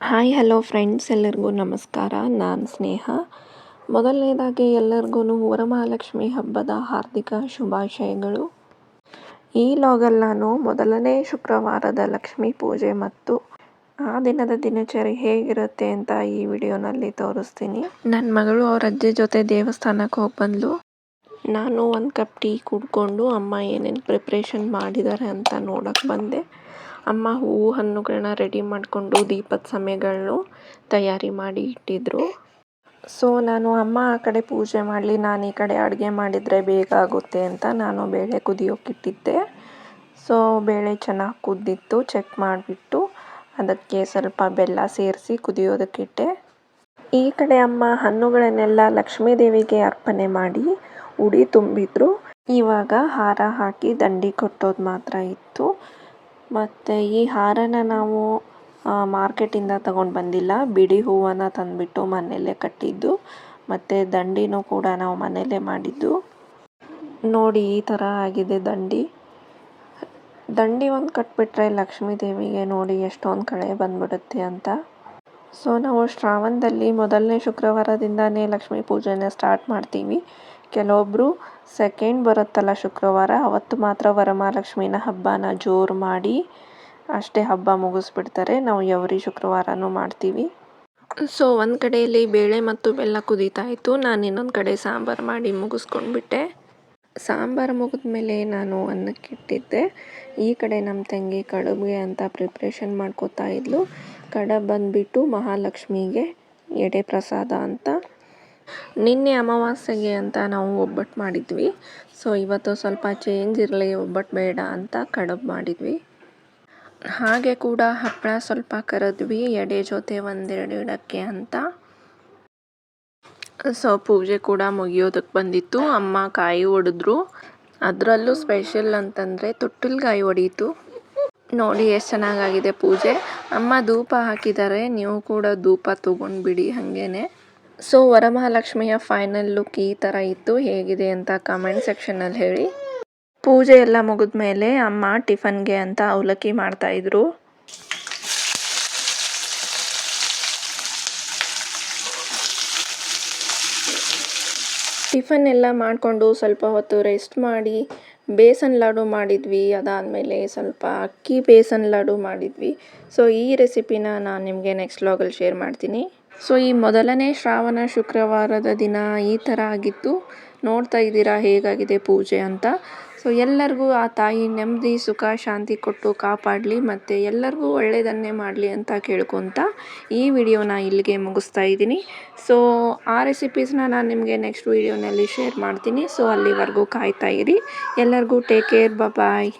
Hi, hello friends, ಎಲ್ಲರಿಗೂ ನಮಸ್ಕಾರ. ನಾನು ಸ್ನೇಹ. ಮೊದಲನೇದಾಗಿ ಎಲ್ಲರಿಗೂ ವರಮಹಾಲಕ್ಷ್ಮಿ ಹಬ್ಬದ ಹಾರ್ದಿಕ ಶುಭಾಶಯಗಳು. ಈ ಲಾಗಲ್ಲಿ ನಾನು ಮೊದಲನೇ ಶುಕ್ರವಾರದ ಲಕ್ಷ್ಮೀ ಪೂಜೆ ಮತ್ತು ಆ ದಿನದ ದಿನಚರಿ ಹೇಗಿರುತ್ತೆ ಅಂತ ಈ ವಿಡಿಯೋನಲ್ಲಿ ತೋರಿಸ್ತೀನಿ. ನನ್ನ ಮಗಳು ಅವ್ರ ಅಜ್ಜಿ ಜೊತೆ ದೇವಸ್ಥಾನಕ್ಕೆ ಹೋಗಿ ಬಂದ್ಲು. ನಾನು ಒಂದು ಕಪ್ ಟೀ ಕುಡ್ಕೊಂಡು ಅಮ್ಮ ಏನೇನು ಪ್ರಿಪ್ರೇಷನ್ ಮಾಡಿದ್ದಾರೆ ಅಂತ ನೋಡೋಕ್ಕೆ ಬಂದೆ. ಅಮ್ಮ ಹೂವು ಹಣ್ಣುಗಳನ್ನ ರೆಡಿ ಮಾಡಿಕೊಂಡು ದೀಪದ ಸಮಯಗಳನ್ನು ತಯಾರಿ ಮಾಡಿ ಇಟ್ಟಿದ್ರು. ಸೊ ನಾನು ಅಮ್ಮ ಆ ಕಡೆ ಪೂಜೆ ಮಾಡಲಿ, ನಾನು ಈ ಕಡೆ ಅಡುಗೆ ಮಾಡಿದರೆ ಬೇಗ ಆಗುತ್ತೆ ಅಂತ ನಾನು ಬೇಳೆ ಕುದಿಯೋಕ್ಕಿಟ್ಟಿದ್ದೆ ಸೊ ಬೇಳೆ ಚೆನ್ನಾಗಿ ಕುದ್ದಿತ್ತು ಚೆಕ್ ಮಾಡಿಬಿಟ್ಟು ಅದಕ್ಕೆ ಸ್ವಲ್ಪ ಬೆಲ್ಲ ಸೇರಿಸಿ ಕುದಿಯೋದಕ್ಕಿಟ್ಟೆ ಈ ಕಡೆ ಅಮ್ಮ ಹಣ್ಣುಗಳನ್ನೆಲ್ಲ ಲಕ್ಷ್ಮೀ ದೇವಿಗೆ ಅರ್ಪಣೆ ಮಾಡಿ ಉಡಿ ತುಂಬಿದ್ರು. ಇವಾಗ ಹಾರ ಹಾಕಿ ದಂಡಿ ಕಟ್ಟೋದು ಮಾತ್ರ ಇತ್ತು. ಮತ್ತು ಈ ಹಾರನ ನಾವು ಮಾರ್ಕೆಟಿಂದ ತಗೊಂಡು ಬಂದಿಲ್ಲ. ಬಿಡಿ ಹೂವನ್ನು ತಂದುಬಿಟ್ಟು ಮನೆಯಲ್ಲೇ ಕಟ್ಟಿದ್ದು. ಮತ್ತು ದಂಡಿನೂ ಕೂಡ ನಾವು ಮನೆಯಲ್ಲೇ ಮಾಡಿದ್ದು. ನೋಡಿ, ಈ ಥರ ಆಗಿದೆ ದಂಡಿ. ದಂಡಿ ಒಂದು ಕಟ್ಬಿಟ್ರೆ ಲಕ್ಷ್ಮೀ ದೇವಿಗೆ ನೋಡಿ ಎಷ್ಟೊಂದು ಕಳೆ ಬಂದ್ಬಿಡುತ್ತೆ ಅಂತ. ಸೊ ನಾವು ಶ್ರಾವಣದಲ್ಲಿ ಮೊದಲನೇ ಶುಕ್ರವಾರದಿಂದನೇ ಲಕ್ಷ್ಮೀ ಪೂಜೆನ ಸ್ಟಾರ್ಟ್ ಮಾಡ್ತೀವಿ. ಕೆಲವೊಬ್ಬರು ಸೆಕೆಂಡ್ ಬರುತ್ತಲ್ಲ ಶುಕ್ರವಾರ, ಅವತ್ತು ಮಾತ್ರ ವರಮಹಾಲಕ್ಷ್ಮಿನ ಹಬ್ಬನ ಜೋರು ಮಾಡಿ ಅಷ್ಟೇ ಹಬ್ಬ ಮುಗಿಸ್ಬಿಡ್ತಾರೆ. ನಾವು ಎವ್ರಿ ಶುಕ್ರವಾರನೂ ಮಾಡ್ತೀವಿ. ಸೊ ಒಂದು ಕಡೆಯಲ್ಲಿ ಬೇಳೆ ಮತ್ತು ಬೆಲ್ಲ ಕುದೀತಾ ಇತ್ತು. ನಾನು ಇನ್ನೊಂದು ಕಡೆ ಸಾಂಬಾರು ಮಾಡಿ ಮುಗಿಸ್ಕೊಂಡ್ಬಿಟ್ಟೆ. ಸಾಂಬಾರು ಮುಗಿದ್ಮೇಲೆ ನಾನು ಅನ್ನಕ್ಕಿಟ್ಟಿದ್ದೆ ಈ ಕಡೆ ನಮ್ಮ ತಂಗಿ ಕಡುಬಿಗೆ ಅಂತ ಪ್ರಿಪ್ರೇಷನ್ ಮಾಡ್ಕೋತಾ ಇದ್ಲು. ಕಡಬ್ ಬಂದುಬಿಟ್ಟು ಮಹಾಲಕ್ಷ್ಮಿಗೆ ಎಡೆ ಪ್ರಸಾದ ಅಂತ ನಿನ್ನೆ ಅಮಾವಾಸ್ಯೆಗೆ ಅಂತ ನಾವು ಒಬ್ಬಟ್ಟು ಮಾಡಿದ್ವಿ. ಸೊ ಇವತ್ತು ಸ್ವಲ್ಪ ಚೇಂಜ್ ಇರಲಿ, ಒಬ್ಬಟ್ಟು ಬೇಡ ಅಂತ ಕಡುಬು ಮಾಡಿದ್ವಿ. ಹಾಗೆ ಕೂಡ ಹಪ್ಪಳ ಸ್ವಲ್ಪ ಕರೆದ್ವಿ, ಎಡೆ ಜೊತೆ ಒಂದೆರಡು ಇಡಕ್ಕೆ ಅಂತ. ಸೊ ಪೂಜೆ ಕೂಡ ಮುಗಿಯೋದಕ್ಕೆ ಬಂದಿತ್ತು. ಅಮ್ಮ ಕಾಯಿ ಒಡೆದ್ರು. ಅದರಲ್ಲೂ ಸ್ಪೆಷಲ್ ಅಂತಂದರೆ ತೊಟ್ಟಿಲ್ಗಾಯಿ ಹೊಡೀತು ನೋಡಿ ಎಷ್ಟು ಚೆನ್ನಾಗಾಗಿದೆ ಪೂಜೆ. ಅಮ್ಮ ಧೂಪ ಹಾಕಿದ್ದಾರೆ. ನೀವು ಕೂಡ ಧೂಪ ತೊಗೊಂಡ್ಬಿಡಿ ಹಾಗೇನೆ. ಸೊ ವರಮಹಾಲಕ್ಷ್ಮಿಯ ಫೈನಲ್ ಲುಕ್ ಈ ಥರ ಇತ್ತು. ಹೇಗಿದೆ ಅಂತ ಕಮೆಂಟ್ ಸೆಕ್ಷನಲ್ಲಿ ಹೇಳಿ. ಪೂಜೆ ಎಲ್ಲ ಮುಗಿದ ಮೇಲೆ ಅಮ್ಮ ಟಿಫನ್ಗೆ ಅಂತ ಅವಲಕ್ಕಿ ಮಾಡ್ತಾಯಿದ್ರು ಟಿಫನ್ ಎಲ್ಲ ಮಾಡಿಕೊಂಡು ಸ್ವಲ್ಪ ಹೊತ್ತು ರೆಸ್ಟ್ ಮಾಡಿ, ಬೇಸನ್ ಲಾಡು ಮಾಡಿದ್ವಿ. ಅದಾದಮೇಲೆ ಸ್ವಲ್ಪ ಅಕ್ಕಿ ಬೇಸನ್ ಲಾಡು ಮಾಡಿದ್ವಿ. ಸೊ ಈ ರೆಸಿಪಿನ ನಾನು ನಿಮಗೆ ನೆಕ್ಸ್ಟ್ ಲಾಗಲ್ಲಿ ಶೇರ್ ಮಾಡ್ತೀನಿ. ಸೊ ಈ ಮೊದಲನೇ ಶ್ರಾವಣ ಶುಕ್ರವಾರದ ದಿನ ಈ ಥರ ಆಗಿತ್ತು. ನೋಡ್ತಾ ಇದ್ದೀರಾ ಹೇಗಾಗಿದೆ ಪೂಜೆ ಅಂತ? ಸೊ ಎಲ್ಲರಿಗೂ ಆ ತಾಯಿ ನೆಮ್ಮದಿ, ಸುಖ, ಶಾಂತಿ ಕೊಟ್ಟು ಕಾಪಾಡಲಿ ಮತ್ತು ಎಲ್ಲರಿಗೂ ಒಳ್ಳೆಯದನ್ನೇ ಮಾಡಲಿ ಅಂತ ಕೇಳ್ಕೊತ ಈ ವಿಡಿಯೋನ ಇಲ್ಲಿಗೆ ಮುಗಿಸ್ತಾ ಇದ್ದೀನಿ. ಸೊ ಆ ರೆಸಿಪೀಸ್ನ ನಾನು ನಿಮಗೆ ನೆಕ್ಸ್ಟ್ ವೀಡಿಯೋನಲ್ಲಿ ಶೇರ್ ಮಾಡ್ತೀನಿ. ಸೊ ಅಲ್ಲಿವರೆಗೂ ಕಾಯ್ತಾ ಇರಿ. ಎಲ್ಲರಿಗೂ ಟೇಕ್ ಕೇರ್ ಬಾಯ್